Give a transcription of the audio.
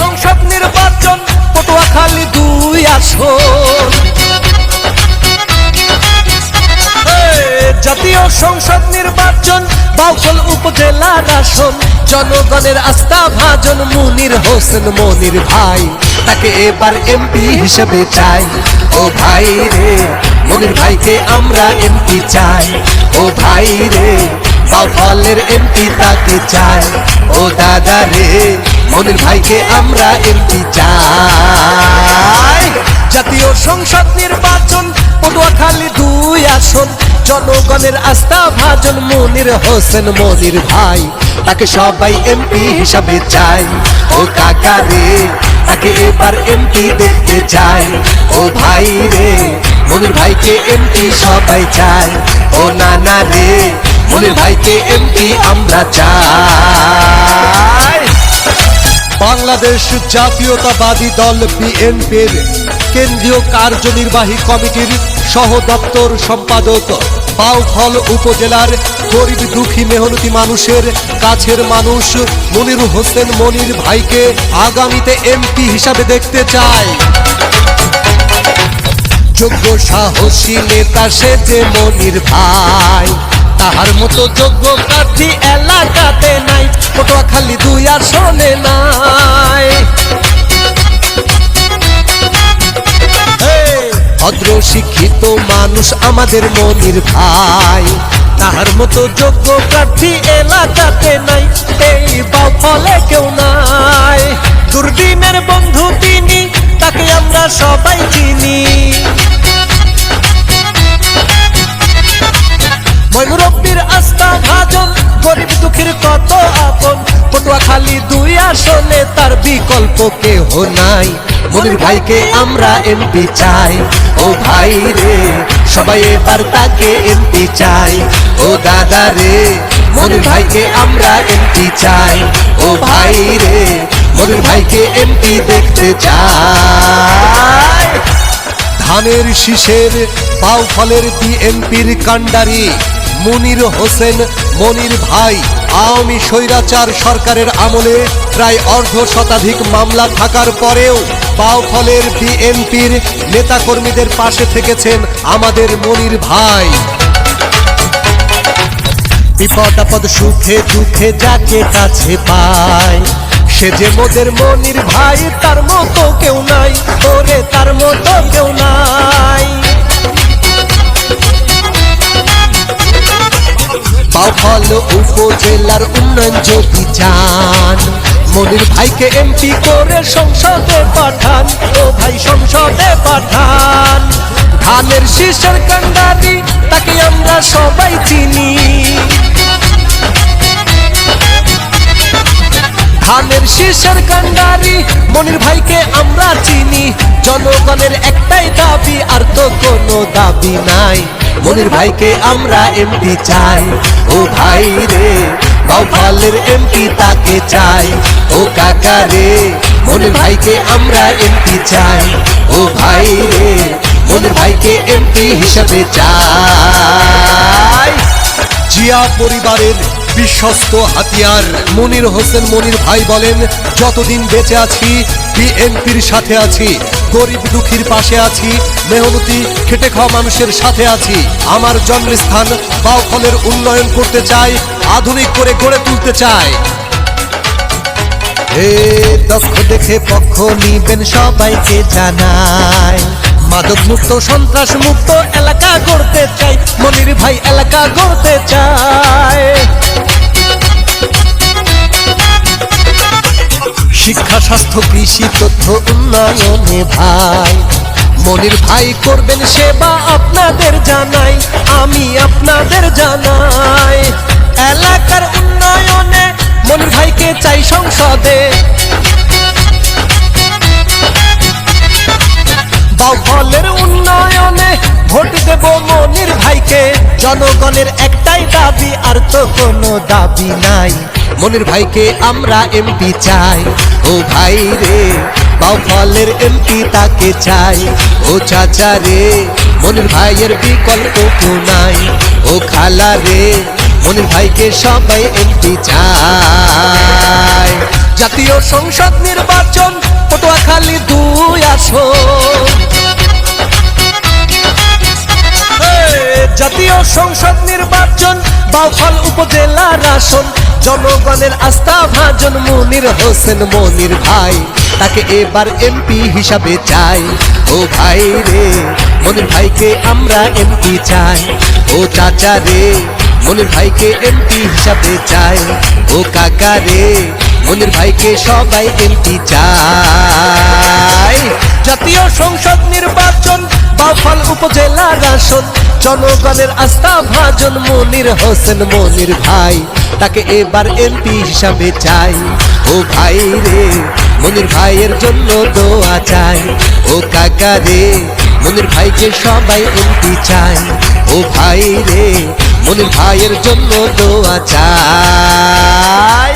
সংসদ নির্বাচন, পটুয়াখালী দুই আসন। জাতীয় সংসদ নির্বাচন বাউফল উপজেলার আসন। জনগণের আস্থা ভাজন মুনির হোসেন মনির ভাই। তাকে এবার এমপি হিসেবে চাই। ও ভাই রে, মনির ভাইকে আমরা এমপি চাই। ও ভাই রে বাউফলের এমপি তাকে চায় ও দাদা রে, মনির ভাইকে আমরা এমপি চাই। জাতীয় সংসদ নির্বাচন, পটুয়াখালী দুই আসন। জনগণের আস্থা ভাজন মনির হোসেন মনির ভাই। তাকে সবাই এমপি হিসাবে চাই। ও কাকা রে, তাকে এবার এমপি দেখতে চাই। ও ভাই রে, মনির ভাইকে এমপি সবাই চায় ও নানা রে মনির ভাইকে এমপি আমরা চাই। বাংলাদেশ জাতীয়তাবাদী দল বিএনপির কেন্দ্রীয় কার্যনির্বাহী কমিটির সহ দপ্তর সম্পাদক বাউফল উপজেলার গরিব দুঃখী মেহনতি মানুষের কাছের মানুষ মনির হোসেন মনির ভাইকে আগামীতে এমপি হিসাবে দেখতে চায় যোগ্য সাহসী নেতা সে যে মনির ভাই। তাহার মতো যোগ্য প্রার্থী এলাকাতে নাই পটুয়াখালী দুই আসনে নাই। এই, ভদ্র শিক্ষিত মানুষ আমাদের মনির ভাই। তাহার মতো যোগ্য প্রার্থী এলাকাতে নাই এই ফলে কেউ নাই। দুর্দিনের বন্ধু তিনি তাকে আমরা সবাই চিনি। বিকল্প কেহ নাই। মনির ভাইকে আমরা এমপি চাই। ও ভাই রে, সবাই এবার তাকে এমপি চাই। ও দাদা রে, মনির ভাইকে আমরা এমপি চাই। ও ভাই রে, মনির ভাইকে এমপি দেখতে চাই। ধানের শীষের বাউফলের বিএনপির কাণ্ডারি। মুনির হোসেন, মনির ভাই, আওয়ামী স্বৈরাচার সরকারের আমলে প্রায় অর্ধ শতাধিক মামলা থাকার পরেও বাউফলের বিএনপির নেতাকর্মীদের পাশে থেকেছেন আমাদের মনির ভাই। বিপদ আপদ সুখে দুঃখে যাকে কাছে পায়, সে যে মোদের মনির ভাই, তার মতো কেউ মনির ভাইকে এমপি করে সংসদে পাঠান, ও ভাই সংসদে পাঠান। ধানের শীষের কান্ডারি, তাকে আমরা সবাই চিনি। ধানের শীষের কান্ডারি, মনির ভাইকে আমরা চিনি। জনগণের একটাই দাবি, আর তো কোনো দাবি নাই। মনির ভাইকে আমরা এমপি চাই। ও ভাই রে বাউফলের এমপি তাকে চাই। ও কাকা রে মনির ভাইকে আমরা এমপি চাই। ও ভাই রে মনির ভাইকে এমপি হিসাবে চাই। জিয়া পরিবারের বিশ্বস্ত হাতিয়ার মনির হোসেন মনির ভাই বলেন, যতদিন বেঁচে আছি, বিএনপির সাথে আছি, গরিব দুঃখীর পাশে আছি, মেহনতি, খেটে খাওয়া মানুষের সাথে আছি। আমার জন্মস্থান বাউফলের উন্নয়ন করতে চাই আধুনিক করে গড়ে তুলতে চাই এ দক্ষ দেখে পক্ষ নিবেন সবাইকে জানাই মাদক মুক্ত সন্ত্রাস মুক্ত এলাকা গড়তে চাই, মনির ভাই এলাকা গড়তে চায়। শিক্ষা, স্বাস্থ্য, কৃষি, তথ্য উন্নয়নে ভাই। মনির ভাই করবেন সেবা আপনাদের জানাই, আমি আপনাদের জানাই। এলাকার উন্নয়নে মনির ভাইকে চাই সংসদে। বাউফলের উন্নয়নে ভোট দেব মনির ভাইকে। জনগণের একটাই দাবি, আর তো কোনো দাবি নাই। মনির ভাইকে আমরা এমপি চাই। ও ভাই রে বাউফলের এমপি তাকে চাই। ও চাচা রে, মনির ভাইয়ের বিকল্প নাই। ও খালা রে মনির ভাইকে সবাই এমপি চায়। জাতীয় সংসদ নির্বাচন, পটুয়াখালী দুই আসন। জাতীয় সংসদ নির্বাচন, বাউফল উপজেলার আসন। জনগণের আস্থা ভাজন মনির হোসেন মনির ভাই। তাকে এবার এমপি হিসাবে চাই। ও ভাই রে, মনির ভাইকে আমরা এমপি চাই। ও চাচা রে মনির ভাইকে এমপি হিসাবে চাই। ও কাকা রে, মনির ভাইকে সবাই এমপি চাই। জাতীয় সংসদ নির্বাচন বাউফল উপজেলার আসন, জনগণের আস্থা ভাজন মনির হোসেন মনির ভাই। তাকে এবার এমপি হিসাবে চাই। ও ভাই রে, মনির ভাইয়ের জন্য দোয়া চাই। ও কাকা রে, মনির ভাইকে সবাই এমপি চাই। ও ভাই রে মনির ভাইয়ের জন্য দোয়া চাই।